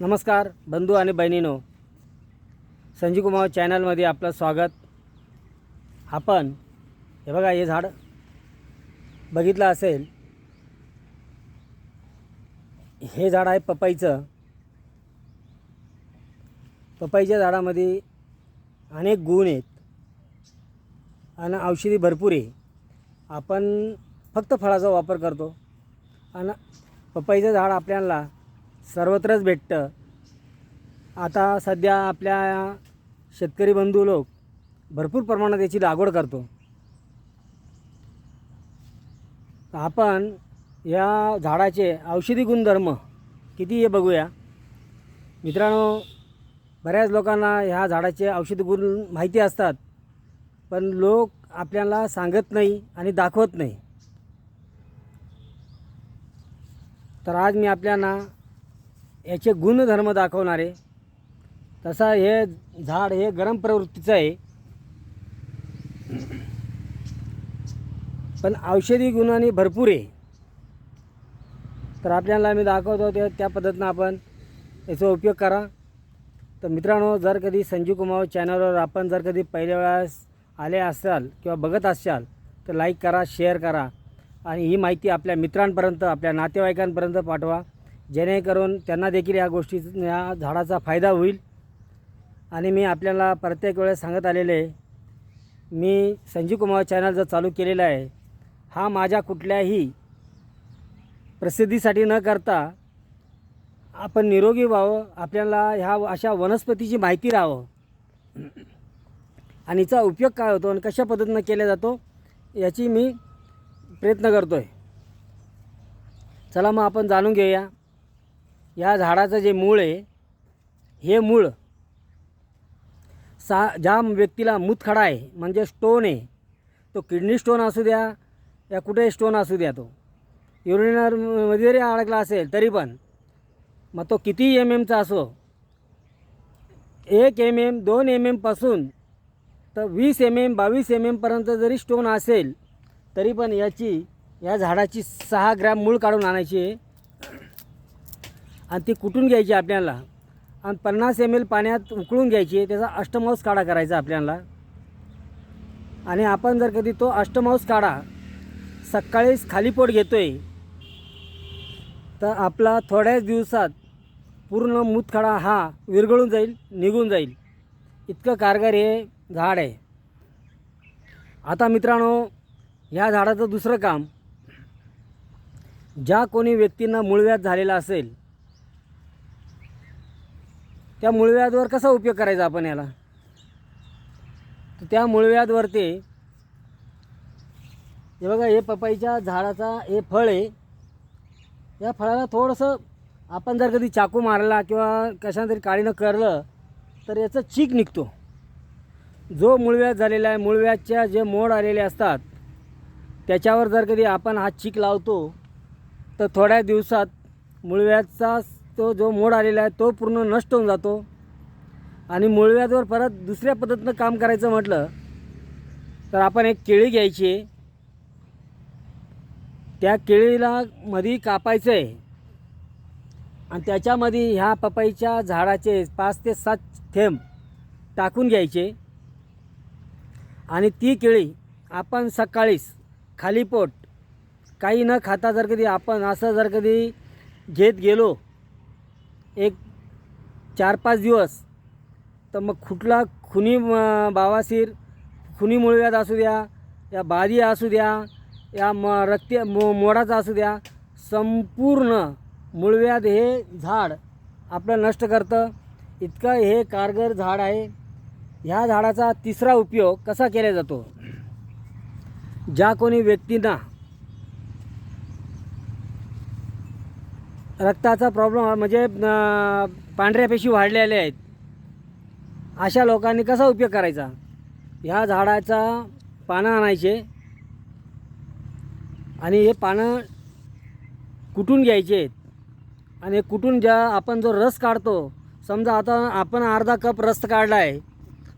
नमस्कार बंधू आणि बहिणीनो. संजीव कुमार चॅनलमध्ये आपलं स्वागत. आपण हे बघा हे झाड बघितलं असेल. हे झाड आहे पपईचं. पपईच्या झाडामध्ये अनेक गुण आहेत. आणि औषधी भरपूर आहे. आपण फक्त फळाचा वापर करतो. आणि पपईचं झाड आपल्याला सर्वत्रच भेटतं. आता सध्या आपल्या शेतकरी बंधू लोक भरपूर प्रमाणात याची लागवड करतो. आपण या झाडाचे औषधी गुणधर्म किती हे बघूया. मित्रांनो बऱ्याच लोकांना ह्या झाडाचे औषधी गुण माहिती असतात पण लोक आपल्याला सांगत नाही आणि दाखवत नाही. तर आज मी आपल्याला याचे गुणधर्म दाखवणारे. तसा हे झाड हे गरम प्रवृत्तीचं आहे. पण औषधी गुणांनी भरपूर आहे. तर आपल्याला मी दाखवतो ते त्या पद्धतीनं आपण याचा उपयोग करा. तर मित्रांनो जर कधी संजीव कुमार चॅनलवर आपण जर कधी पहिल्या वेळेस आले असाल किंवा बघत असाल तर लाईक करा शेअर करा. आणि ही माहिती आपल्या मित्रांपर्यंत आपल्या नातेवाईकांपर्यंत पाठवा. जेणेकरून त्यांना देखील या गोष्टी या झाडाचा फायदा होईल. आणि मी आपल्याला प्रत्येक वेळेस सांगत आलेले आहे मी संजीव कुमार चॅनल जर चालू केलेला आहे हा माझ्या कुठल्याही प्रसिद्धीसाठी न करता आपण निरोगी व्हावं आपल्याला ह्या अशा वनस्पतीची माहिती राहावं. आणि हिचा उपयोग काय होतो आणि कशा पद्धतीनं केला जातो याची मी प्रयत्न करतो आहे चला मग आपण जाणून घेऊया. या झाडाचं जे मूळ आहे हे मूळ सा ज्या व्यक्तीला मूतखडा आहे म्हणजे स्टोन आहे तो किडनी स्टोन असू द्या या कुठेही स्टोन असू द्या तो. युरिनरमध्ये जरी अडकला असेल तरी पण मग तो किती एम एमचा असो एक एम एम दोन एम एमपासून तर वीस एम एम बावीस एम एमपर्यंत जरी स्टोन असेल तरी पण याची या झाडाची सहा ग्रॅम मूळ काढून आणायची आहे. आणि ती कुटून घ्यायची आपल्याला? आणि पन्नास एम एल पाण्यात उकळून घ्यायची त्याचा अष्टमांस काढा करायचा आपल्याला. आणि आपण जर कधी तो अष्टमांस काढा सकाळीच खाली पोट घेतो आहे तर आपला थोड्याच दिवसात पूर्ण मूतखडा हा विरघळून जाईल निघून जाईल. इतकं कारगर हे झाड आहे. आता मित्रांनो ह्या झाडाचं दुसरं काम ज्या कोणी व्यक्तींना मूळव्याध झालेला असेल त्या मूळव्याधवर कसा उपयोग करायचा आपण याला? तर त्या मूळव्याधवरती हे बघा हे पपईच्या झाडाचा हे फळ आहे. या फळाला थोडंसं आपण जर कधी चाकू मारला किंवा कशाने तरी काळीनं करलं तर याचं चीक निघतो. जो मूळव्याध झालेला आहे मूळव्याजच्या जे मोड आलेले असतात त्याच्यावर जर कधी आपण हा चीक लावतो तर थोड्या दिवसात मूळव्याजचा तो जो मोड आलेला आहे तो पूर्ण नष्ट होऊन जातो. आणि मूळव्याजवर परत दुसऱ्या पद्धतीनं काम करायचं म्हटलं तर आपण एक केळी घ्यायची. आहे त्या केळीला मध्ये कापायचं आहे आणि त्याच्यामध्ये ह्या पपईच्या झाडाचे पाच ते सात थेंब टाकून घ्यायचे. आणि ती केळी आपण सकाळीच खाली पोट काही न खाता जर कधी आपण असं जर कधी घेत गेलो एक चार पाच दिवस. तर मग कुठला खुनी बावासीर खुनी मुळव्याध असू द्या या बादी असू द्या या म रक्ते मो मोडाचा असू द्या संपूर्ण मुळव्यात हे झाड आपलं नष्ट करतं. इतकं हे कारगर झाड आहे. ह्या झाडाचा तिसरा उपयोग कसा केला जातो? ज्या कोणी व्यक्तींना रक्ताचा प्रॉब्लेम म्हणजे पांढऱ्या पेशी वाढलेल्या आहेत. अशा लोकांनी कसा उपयोग करायचा? ह्या झाडाचा पानं आणायचे आणि हे पानं कुटून घ्यायचे? आणि कुटून ज्या आपण जो रस काढतो समजा आता आपण अर्धा कप रस काढला आहे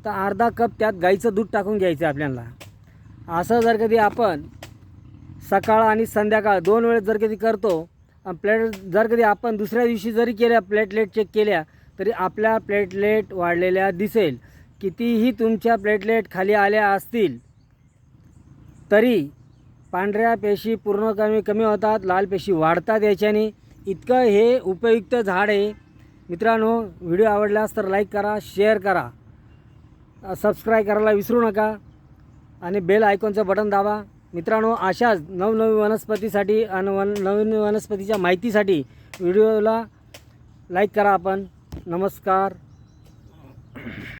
तर अर्धा कप त्यात गाईचं दूध टाकून घ्यायचं आपल्याला. असं जर कधी आपण सकाळ आणि संध्याकाळ दोन वेळेस जर कधी करतो प्लेट जर कधी आपण दुसऱ्या दिवशी जरी केल्या प्लेटलेट चेक केल्या तरी आपल्या प्लेटलेट वाढलेल्या दिसेल. कितीही तुमच्या प्लेटलेट खाली आल्या असतील तरी पांढऱ्या पेशी पूर्ण कमी कमी होतात लाल पेशी वाढतात याच्याने. इतकं हे उपयुक्त झाड आहे. मित्रांनो व्हिडिओ आवडल्यास तर लाईक करा शेअर करा. सबस्क्राईब करायला विसरू नका. आणि बेल आयकॉनचं बटन दाबा. मित्रांनो अशाच नवनवीन वनस्पतीसाठी आणि वन नवीन वनस्पतीच्या माहितीसाठी व्हिडिओला लाईक करा आपण. नमस्कार.